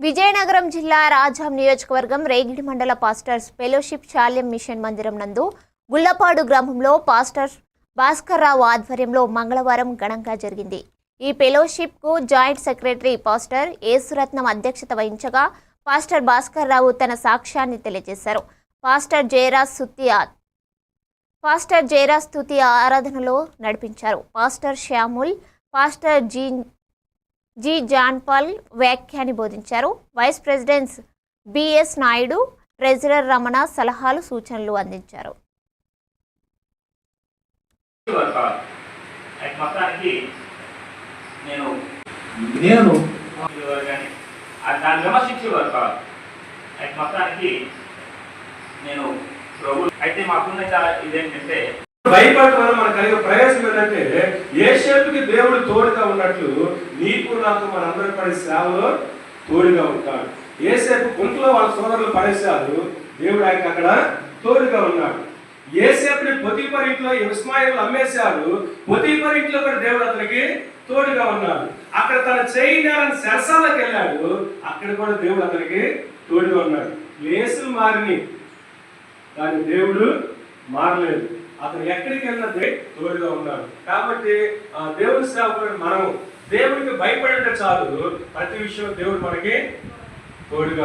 విజయనగరం జిల్లా రాజాం నియోజకవర్గం రేగిడి మండల పాస్టర్స్ ఫెలోషిప్ శాల్యం మిషన్ మందిరం నందు గుల్లపాడు గ్రామంలో పాస్టర్ భాస్కర్రావు ఆధ్వర్యంలో మంగళవారం ఘనంగా జరిగింది. ఈ ఫెలోషిప్కు జాయింట్ సెక్రటరీ పాస్టర్ ఏసురత్నం అధ్యక్షత వహించగా పాస్టర్ భాస్కర్రావు తన సాక్ష్యాన్ని తెలియజేశారు. పాస్టర్ జయరాజ్ సుత్తి పాస్టర్ జయరాజ్ స్తుతి ఆరాధనలో నడిపించారు. Pastor Samuel pastor G G John Paul వ్యాఖ్యాన్ని బోధించారు. Vice presidents BS Naidu treasurer Ramana సలహాలు సూచనలు అందించారు. అయితే నేను నేను దాన్ని విమర్శించేవారు కాదు. మొత్తానికి నేను ప్రభు అయితే మాకున్న ఇదేంటంటే భయపడటం వల్ల మనకు కలిగే ప్రయోజనం ఏంటంటే ఏ షేపుకి దేవుడు తోడుగా ఉన్నట్లు నీకు నాకు మనందరి పడే సేవలో తోడుగా ఉంటాడు. ఏ సేపు వాళ్ళ సోదరులు పడేశారు దేవుడు ఆయనకు అక్కడ తోడుగా ఉన్నాడు. ఏ సేపుని పొతిపర్ ఇంట్లో ఇస్మాయిల్ అమ్మేశారు పొతిపరి ఇంట్లో కూడా దేవుడు అతనికి తోడుగా ఉన్నాడు. అక్కడ తన చేయాలని శరసాలకు వెళ్ళాడు అక్కడ కూడా దేవుడు అతనికి తోడుగా ఉన్నాడు. లేసు మారిని కానీ దేవుడు మారలేదు. అతను ఎక్కడికి వెళ్ళినా దే- తోడుగా ఉన్నాడు. కాబట్టి ఆ దేవుని సేవకుడు మనం దేవుడికి భయపడితే చాలు. ప్రతి విషయం దేవుడు మనకి తోడుగా